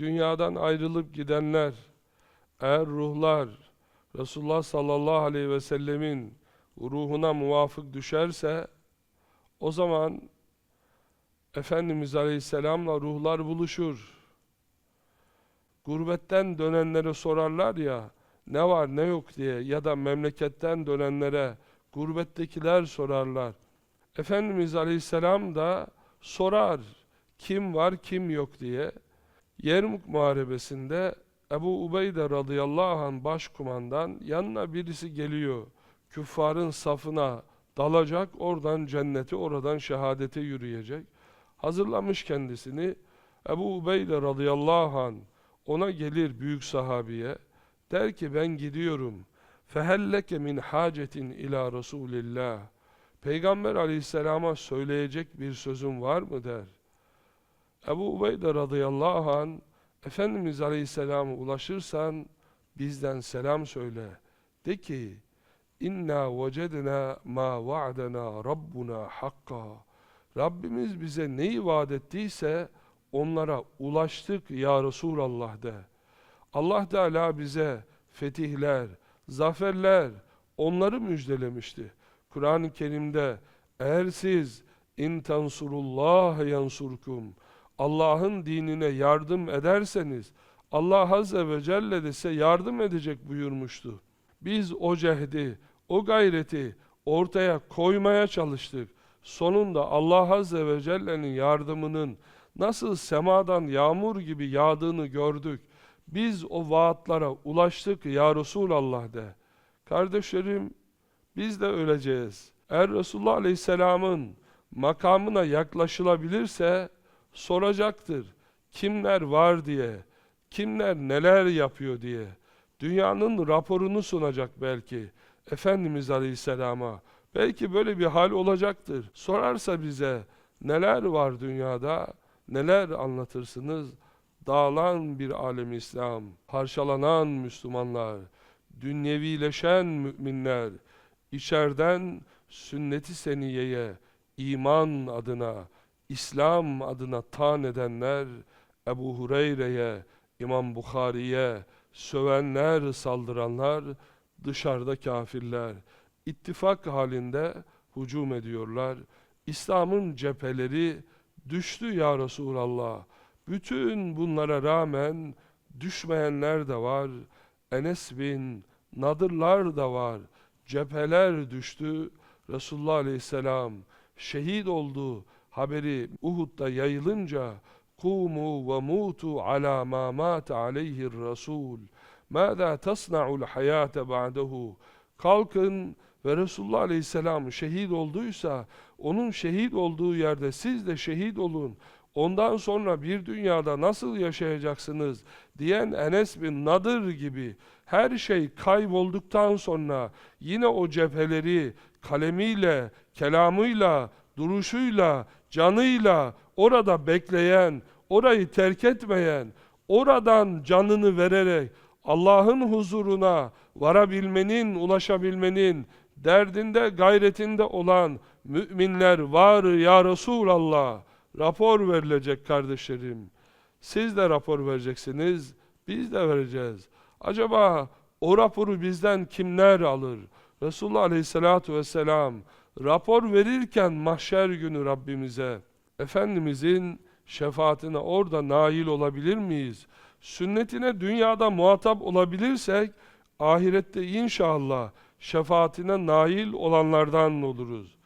Dünyadan ayrılıp gidenler, eğer ruhlar Resulullah sallallahu aleyhi ve sellemin ruhuna muvafık düşerse, o zaman Efendimiz aleyhisselamla ruhlar buluşur. Gurbetten dönenlere sorarlar ya, ne var ne yok diye ya da memleketten dönenlere gurbettekiler sorarlar. Efendimiz aleyhisselam da sorar, kim var kim yok diye. Yermuk Muharebesi'nde Ebu Ubeyde radıyallahu anh başkumandan yanına birisi geliyor. Küffarın safına dalacak, oradan cenneti, oradan şehadete yürüyecek. Hazırlamış kendisini. Ebu Ubeyde radıyallahu anh ona gelir büyük sahabiye. Der ki ben gidiyorum. Fehelleke min hacetin ila Resulillah. Peygamber aleyhisselama söyleyecek bir sözüm var mı der. Ebu Ubeyde radıyallahu an Efendimiz aleyhisselama ulaşırsan bizden selam söyle. De ki inna vecedna ma va'dena rabbuna hakka. Rabbimiz bize neyi vaat ettiyse onlara ulaştık ya Resulallah de. Allah Teala bize fetihler, zaferler, onları müjdelemişti. Kur'an-ı Kerim'de eğer siz in tansurullah yansurkum Allah'ın dinine yardım ederseniz Allah Azze ve Celle de size yardım edecek buyurmuştu. Biz o cehdi, o gayreti ortaya koymaya çalıştık. Sonunda Allah Azze ve Celle'nin yardımının nasıl semadan yağmur gibi yağdığını gördük. Biz o vaatlara ulaştık ya Resulallah de. Kardeşlerim biz de öleceğiz. Eğer Resulullah Aleyhisselam'ın makamına yaklaşılabilirse soracaktır. Kimler var diye, kimler neler yapıyor diye. Dünyanın raporunu sunacak belki Efendimiz Aleyhisselam'a. Belki böyle bir hal olacaktır. Sorarsa bize neler var dünyada, neler anlatırsınız? Dağılan bir alem İslam, parçalanan Müslümanlar, dünyevileşen müminler, içeriden sünnet-i seniyeye, iman adına, İslam adına tan edenler, Ebu Hureyre'ye, İmam Bukhari'ye, sövenler, saldıranlar, dışarıda kafirler, ittifak halinde hücum ediyorlar. İslam'ın cepheleri düştü ya Resulallah. Bütün bunlara rağmen düşmeyenler de var. Enes bin Nadırlar da var. Cepheler düştü. Resulullah Aleyhisselam şehit oldu. Haberi Uhud'da yayılınca kumu ve mutu ala ma mat aleyhi Resul. Mâzâ tasna'ul hayâte ba'dehu. Kalkın ve Resulullah Aleyhisselam şehit olduysa onun şehit olduğu yerde siz de şehit olun. Ondan sonra bir dünyada nasıl yaşayacaksınız diyen Enes bin Nadır gibi her şey kaybolduktan sonra yine o cepheleri kalemiyle, kelamıyla, duruşuyla, canıyla orada bekleyen, orayı terk etmeyen, oradan canını vererek Allah'ın huzuruna varabilmenin, ulaşabilmenin derdinde, gayretinde olan müminler var ya Resulallah. Rapor verilecek kardeşlerim. Siz de rapor vereceksiniz, biz de vereceğiz. Acaba o raporu bizden kimler alır? Resulullah Aleyhisselatü Vesselam rapor verirken mahşer günü Rabbimize Efendimizin şefaatine orada nail olabilir miyiz? Sünnetine dünyada muhatap olabilirsek ahirette inşallah şefaatine nail olanlardan oluruz.